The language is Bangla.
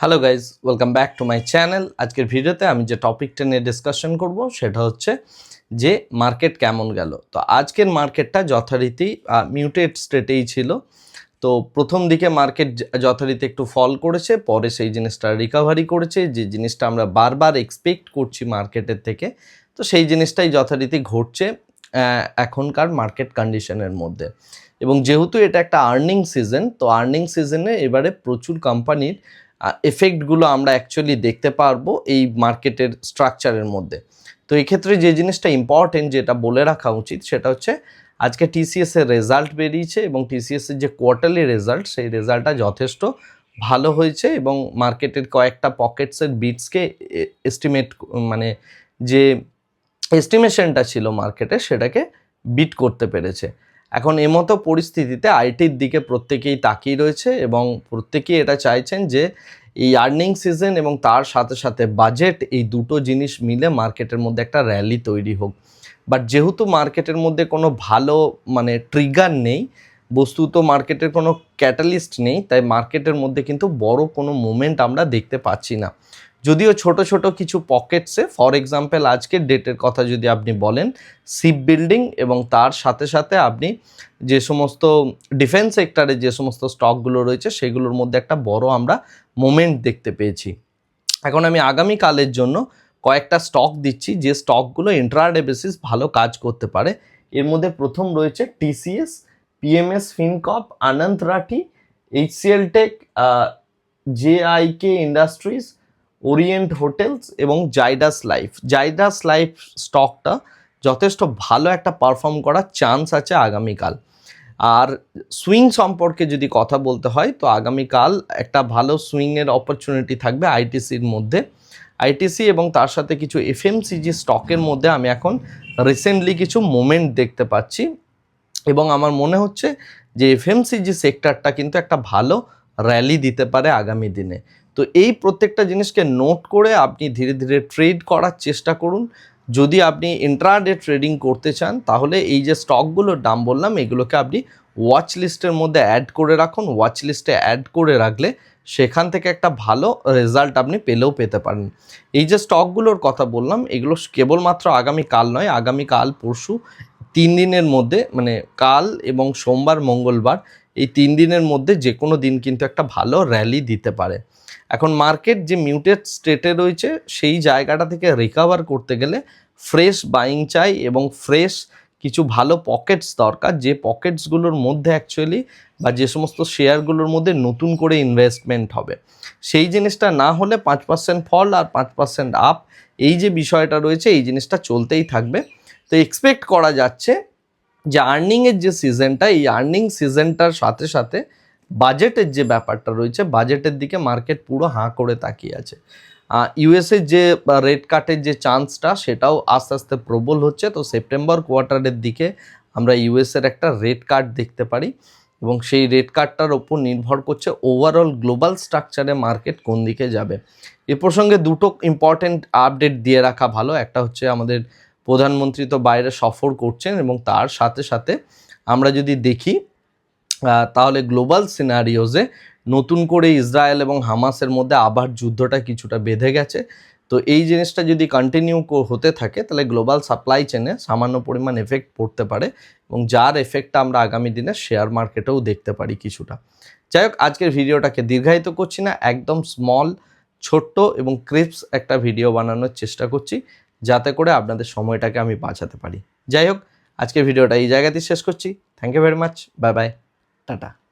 Hello guys welcome back to my channel আজকের ভিডিওতে আমি যে টপিকটা নিয়ে ডিসকাশন করব, সেটা হচ্ছে যে মার্কেট কেমন গেল। তো আজকের মার্কেটটা যথারীতি মিউটেড স্টেটেই ছিল। তো প্রথম দিকে মার্কেট যথারীতি একটু ফল করেছে, পরে সেই জিনিসটা রিকভারি করেছে, যে জিনিসটা আমরা বারবার এক্সপেক্ট করছি মার্কেটের থেকে। তো সেই জিনিসটাই যথারীতি ঘটছে এখনকার মার্কেট কন্ডিশনের মধ্যে। এবং যেহেতু এটা একটা আর্নিং সিজন তো আর্নিং সিজনে এবারে প্রচুর কোম্পানির এফেক্টগুলো আমরা অ্যাকচুয়ালি দেখতে পারব এই মার্কেটের স্ট্রাকচারের মধ্যে। তো এই ক্ষেত্রে যে জিনিসটা ইম্পর্টেন্ট যেটা বলে রাখা উচিত সেটা হচ্ছে, আজকে টিসিএস এর রেজাল্ট বেরিয়েছে এবং টিসিএস এর যে কোয়ার্টারলি রেজাল্ট সেই রেজাল্টটা যথেষ্ট ভালো হয়েছে এবং মার্কেটের কয়েকটা পকেটসের বিটসকে এস্টিমেট মানে যে এস্টিমেশনটা ছিল মার্কেটে সেটাকে বিট করতে পেরেছে। এখন এমতো পরিস্থিতিতে আইটির দিকে প্রত্যেকেই তাকিয়ে রয়েছে এবং প্রত্যেকেই এটা চাইছেন যে এই আর্নিং সিজন এবং তার সাথে সাথে বাজেট এই দুটো জিনিস মিলে মার্কেটের মধ্যে একটা র্যালি তৈরি হোক। বাট যেহেতু মার্কেটের মধ্যে কোনো ভালো মানে ট্রিগার নেই, বস্তুত মার্কেটের কোনো ক্যাটালিস্ট নেই, তাই মার্কেটের মধ্যে কিন্তু বড় কোনো মুভমেন্ট আমরা দেখতে পাচ্ছি না। যদিও ছোট ছোট কিছু পকেটসে ফর এক্সাম্পল আজকের ডেটের কথা যদি আপনি বলেন শিপ বিল্ডিং এবং তার সাথে সাথে আপনি যে সমস্ত ডিফেন্স সেক্টরে যে সমস্ত স্টকগুলো রয়েছে, সেগুলোর মধ্যে একটা বড় আমরা মোমেন্ট দেখতে পেয়েছি। এখন আমি আগামীকালের জন্য কয়েকটা স্টক দিচ্ছি, যে স্টকগুলো ইন্ট্রাডে বেসিস ভালো কাজ করতে পারে। এর মধ্যে প্রথম রয়েছে TCS PMS Fincorp Anand Rathi HCL Tech JK Industries Oriental Hotels এবং জাইডাস লাইফ জাইডাস লাইফ স্টকটা যথেষ্ট ভালো একটা পারফর্ম করার চান্স আছে আগামীকাল। আর সুইং সম্পর্কে যদি কথা বলতে হয়, তো আগামীকাল একটা ভালো সুইংয়ের অপরচুনিটি থাকবে আইটিসির মধ্যে। আইটিসি এবং তার সাথে কিছু এফএমসিজি স্টকের মধ্যে আমি এখন রিসেন্টলি কিছু মোমেন্ট দেখতে পাচ্ছি। এবং আমার মনে হচ্ছে যে এফএমসিজি সেক্টরটা কিন্তু একটা ভালো র্যালি দিতে পারে আগামী দিনে। তো এই প্রত্যেকটা জিনিসকে নোট করে আপনি ধীরে ধীরে ট্রেড করার চেষ্টা করুন। যদি আপনি ইন্ট্রাডে ট্রেডিং করতে চান, তাহলে এই যে স্টকগুলোর দাম বললাম, এগুলোকে আপনি ওয়াচ লিস্টের মধ্যে অ্যাড করে রাখুন। ওয়াচ লিস্টে অ্যাড করে রাখলে সেখান থেকে একটা ভালো রেজাল্ট আপনি পেলেও পেতে পারেন। এই যে স্টকগুলোর কথা বললাম, এগুলো কেবলমাত্র আগামী কাল নয় আগামী কাল পরশু তিন দিনের মধ্যে মানে কাল এবং সোমবার, মঙ্গলবার, এই তিন দিনের মধ্যে যে কোনো দিন কিন্তু একটা ভালো র্যালি দিতে পারে। এখন মার্কেট যে মিউটেড স্টেটে রয়েছে, সেই জায়গাটা থেকে রিকভার করতে গেলে ফ্রেশ বাইং চাই এবং ফ্রেশ কিছু ভালো পকেটস দরকার, যে পকেটসগুলোর মধ্যে অ্যাকচুয়ালি বা যে সমস্ত শেয়ারগুলোর মধ্যে নতুন করে ইনভেস্টমেন্ট হবে। সেই জিনিসটা না হলে পাঁচ পার্সেন্ট ফল আর পাঁচ পার্সেন্ট আপ এই যে বিষয়টা রয়েছে, এই জিনিসটা চলতেই থাকবে। তো এক্সপেক্ট করা যাচ্ছে যে আর্নিংয়ের যে সিজনটা এই আর্নিং সিজনটার সাথে সাথে বাজেটের যে ব্যাপারটা রয়েছে বাজেটের দিকে মার্কেট পুরো হাঁ করে তাকিয়ে আছে। ইউএসএর যে রেট কাটের যে চান্সটা সেটাও আস্তে আস্তে প্রবল হচ্ছে। তো সেপ্টেম্বর কোয়ার্টারের দিকে আমরা ইউএসের একটা রেট কার্ড দেখতে পারি এবং সেই রেট কার্ডটার ওপর নির্ভর করছে ওভারঅল গ্লোবাল স্ট্রাকচারে মার্কেট কোন দিকে যাবে। এ প্রসঙ্গে দুটো ইম্পর্টেন্ট আপডেট দিয়ে রাখা ভালো। একটা হচ্ছে আমাদের প্রধানমন্ত্রী তো বাইরে সফর করছেন এবং তার সাথে সাথে আমরা যদি দেখি তাহলে গ্লোবাল সিনারিওজে নতুন করে ইসরায়েল এবং হামাসের মধ্যে আবার যুদ্ধটা কিছুটা বেঁধে গেছে। তো এই জিনিসটা যদি কন্টিনিউ হতে থাকে, তাহলে গ্লোবাল সাপ্লাই চেনে সামান্য পরিমাণ এফেক্ট পড়তে পারে এবং যার এফেক্টটা আমরা আগামী দিনে শেয়ার মার্কেটেও দেখতে পারি কিছুটা। যাই হোক, আজকের ভিডিওটাকে দীর্ঘায়িত করছি না, একদম স্মল ছোট্ট এবং ক্রিপস একটা ভিডিও বানানোর চেষ্টা করছি। যাতে করে আপনাদের সময়টাকে আমি বাঁচাতে পারি। যাই হোক, আজকের ভিডিওটা এই জায়গাতেই শেষ করছি। Thank you very much bye bye tata.